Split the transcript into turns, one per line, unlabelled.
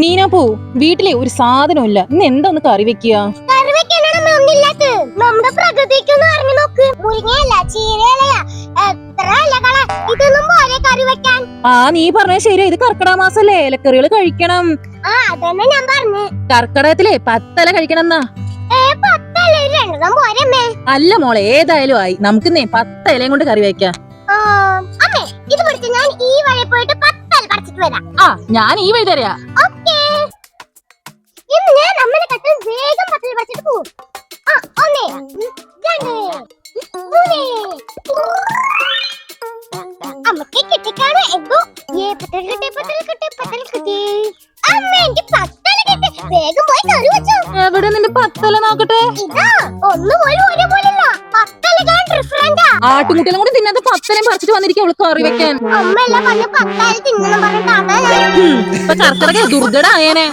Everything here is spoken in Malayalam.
നീന പോ വീട്ടിലെ ഒരു സാധനവും ഇല്ല ഇന്ന് എന്താ ഒന്ന് കറി വെക്കുക?
നമ്മുടെ പ്രകൃതിക്ക് ഒന്ന് നോക്ക്. മുരിങ്ങയല്ല ചീരയല്ല ഇതൊന്നും കറി വെക്കാൻ.
ആ നീ പറഞ്ഞ ശരി ഇത് കർക്കിടക മാസല്ലേ. ഇലക്കറികൾ കഴിക്കണം.
ആ അതന്നെ ഞാൻ പറഞ്ഞു.
കർക്കിടകത്തിലെ പത്തല കഴിക്കണം എന്നാ. അല്ല മോളെ ഏതായാലും ആയി. നമുക്കിന്നേ പത്ത ഇലയും കൊണ്ട് കറി വെക്കാം.
അമ്മേ ഇത് ഞാൻ ഈ വഴി പോയിട്ട് പത്തല പറിച്ചിട്ട് വരാം.
ആ ഞാൻ ഈ വഴി തരാ.
അമ്മയ്ക്ക് കിട്ടിക്കാണ് എന്തോ ഏ പത്തൽ കിട്ടി പത്തൽ കിട്ടി പത്തൽ കിട്ടി അമ്മ എനിക്ക് പത്തൽ കിട്ടി വേഗം പോയി കറി വെച്ചോ
എവിടെ നിന്റെ പത്തല നോക്കട്ടെ?
ഇതാ ഒന്ന് പോലും ഒരേപോലെയല്ല പത്തലുകൾ ഡിഫറെന്റാ
ആട്ടുമുട്ടിലും കൂടി തിന്നാത്ത പത്തലയും പറിച്ചിട്ട് വന്നിരിക്കും അവൾക്ക് കറി വെക്കാൻ.
അമ്മ എല്ലാം പറഞ്ഞ് പത്താൽ തിന്നണം പറഞ്ഞിട്ടാണ് ഞാൻ
ഇപ്പൊ കർക്കിടക ദുർഘട ആയേനെ.